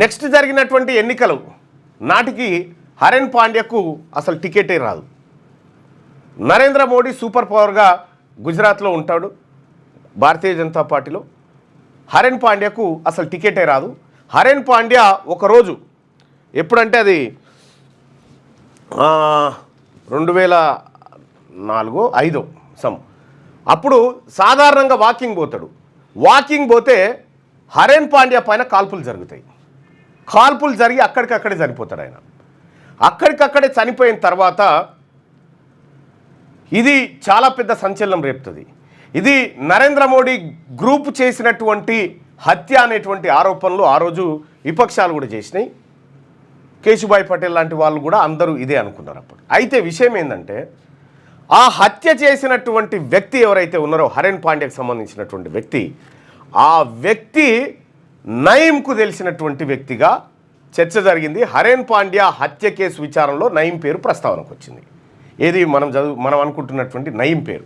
Next జరిగినటువంటి ఎన్నికలు నాటికి హరెన్ పాండ్యకు అసలు టికెటే రాదు. నరేంద్ర మోడీ సూపర్ పవర్గా గుజరాత్లో ఉంటాడు భారతీయ జనతా పార్టీలో. హరెన్ పాండ్యకు అసలు టికెటే రాదు. హరెన్ పాండ్య ఒకరోజు ఎప్పుడంటే అది రెండు వేల నాలుగో ఐదో సమ్. అప్పుడు సాధారణంగా వాకింగ్ పోతాడు. వాకింగ్ పోతే హరేన్ పాండ్యా పైన కాల్పులు జరుగుతాయి. కాల్పులు జరిగి అక్కడికక్కడే చనిపోతాడు ఆయన. అక్కడికక్కడే చనిపోయిన తర్వాత ఇది చాలా పెద్ద సంచలనం రేపుతుంది. ఇది నరేంద్ర మోడీ గ్రూప్ చేసినటువంటి హత్య అనేటువంటి ఆరోపణలు ఆ రోజు విపక్షాలు కూడా చేసినాయి. కేశుభాయ్ పటేల్ లాంటి వాళ్ళు కూడా అందరూ ఇదే అనుకున్నారు అప్పుడు. అయితే విషయం ఏంటంటే ఆ హత్య చేసినటువంటి వ్యక్తి ఎవరైతే ఉన్నారో హరేణ్ పాండ్యకు సంబంధించినటువంటి వ్యక్తి ఆ వ్యక్తి నయీంకు తెలిసినటువంటి వ్యక్తిగా చర్చ జరిగింది. హరేన్ పాండ్యా హత్య కేసు విచారణలో నయీం పేరు ప్రస్తావనకు వచ్చింది. ఏది మనం చదువు మనం అనుకుంటున్నటువంటి నయీం పేరు?